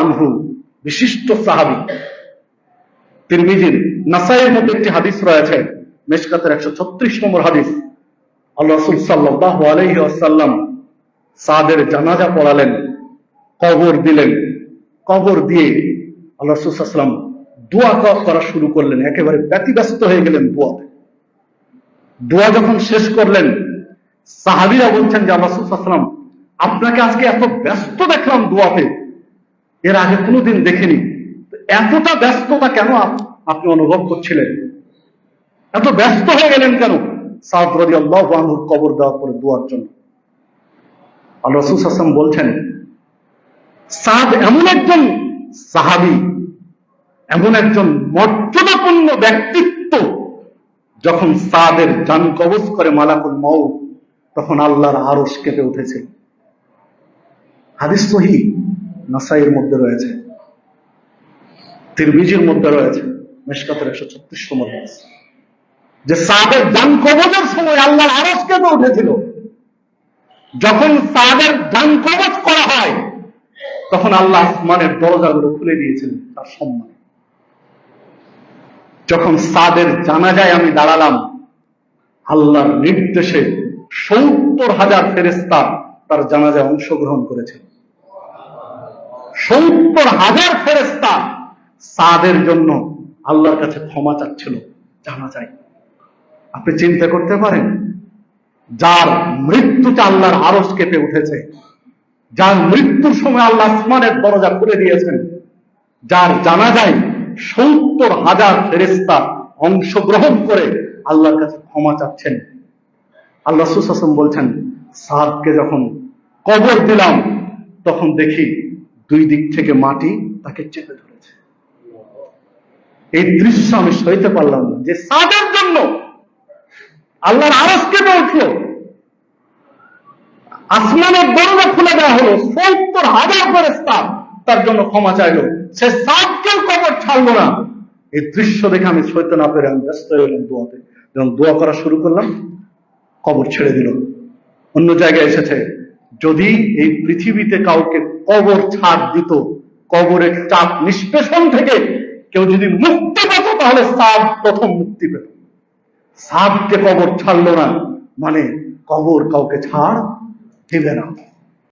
আনহু, বিশিষ্ট সাহাবী। তিরমিজির নাসাইয়ের মধ্যে একটি হাদিস রয়েছে, মেশকাতের একশো ছত্রিশ নম্বর হাদিস। আল্লাহ রাসূল সাল্লাল্লাহু আলাইহি সাদের জানাজা পড়ালেন, কবর দিলেন। কবর দিয়ে আল্লাহ রাসূল সাল্লাল্লাহু আলাইহি দোয়া করা শুরু করলেন, একেবারে ব্যতিব্যস্ত হয়ে গেলেন দোয়াতে। দোয়া যখন শেষ করলেন, সাহাবীরা বলছেন যে আল্লাহ রাসূল সাল্লাল্লাহু আলাইহি ওয়াসাল্লাম আপনাকে আজকে এত ব্যস্ত দেখলাম দোয়াতে। এর আগে কোনোদিন দেখিনি। এতটা ব্যস্ততা কেন আপনি অনুভব করছিলেন? এত ব্যস্ত হয়ে গেলেন কেন? সাদ রদি আল্লাহ আনহুর কবর দেওয়ার পরে দোয়ার জন্য। আল্লাহ রসুল হাসান বলছেন, সাদ এমন একজন সাহাবি, এমন একজন মর্যাদাপূর্ণ ব্যক্তিত্ব, যখন সাদের জান কবজ করে মালাকুল মৌ তখন আল্লাহর আরস কেঁপে উঠেছিল হাদিস সহি, নাসাইয়ের মধ্যে রয়েছে। তিরমিজির মধ্যে রয়েছে, মেশকাতের একশো ছত্রিশ নম্বর হাদিস। যে সাদের দান কবজের সময় আল্লাহর আরস কেঁপে উঠেছিল। যখন সাদের দান কবজ করা হয়, তখন আল্লাহ আসমানের দরজাগুলো খুলে দিয়েছিলেন তার সম্মান। যখন সাদের জানাজায় আমি দাঁড়ালাম, আল্লাহর নির্দেশে সত্তর হাজার ফেরেস্তা তার জানাজায় অংশগ্রহণ করেছিল সত্তর হাজার ফেরেস্তা সাদের জন্য আল্লাহর কাছে ক্ষমা চাচ্ছিল জানা যায় আপনি চিন্তা করতে পারেন, যার মৃত্যুতে আল্লাহর আরস কেঁপে উঠেছে, যার মৃত্যুর সময় আল্লাহ আসমানের দরজা খুলে দিয়েছেন, যার জানা যায় সত্তর হাজার ফেরেস্তা অংশগ্রহণ করে আল্লাহর কাছে ক্ষমা চাচ্ছেন। আল্লাহ সুশাসন বলছেন, সাদকে যখন কবর দিলাম। তখন দেখি দুই দিক থেকে মাটি তাকে চেপে ধরেছে। এই দৃশ্য আমি সইতে পারলাম না যে সাদের জন্য আল্লাহর আরস কেঁপে উঠল আসমানের দরজা খুলে দেওয়া হলো, সত্তর হাজার ফেরেস্তা তার জন্য ক্ষমা চাইলো। সে সাতকেও কবর ছাড়লো না। এই দৃশ্য দেখে আমি সইতে না পেরে আমি ব্যস্ত হয়ে গেলাম দোয়াতে। যখন দোয়া করা শুরু করলাম, কবর ছেড়ে দিল। অন্য জায়গায় এসেছে। যদি এই পৃথিবীতে কাউকে কবর ছাড় দিত, কবরের চাপ নিষ্পেষণ থেকে কেউ যদি মুক্তি পেত, তাহলে সাপ প্রথম মুক্তি পেত। সাপকে কবর ছাড়লো না মানে কবর কাউকে ছাড় দিবে না।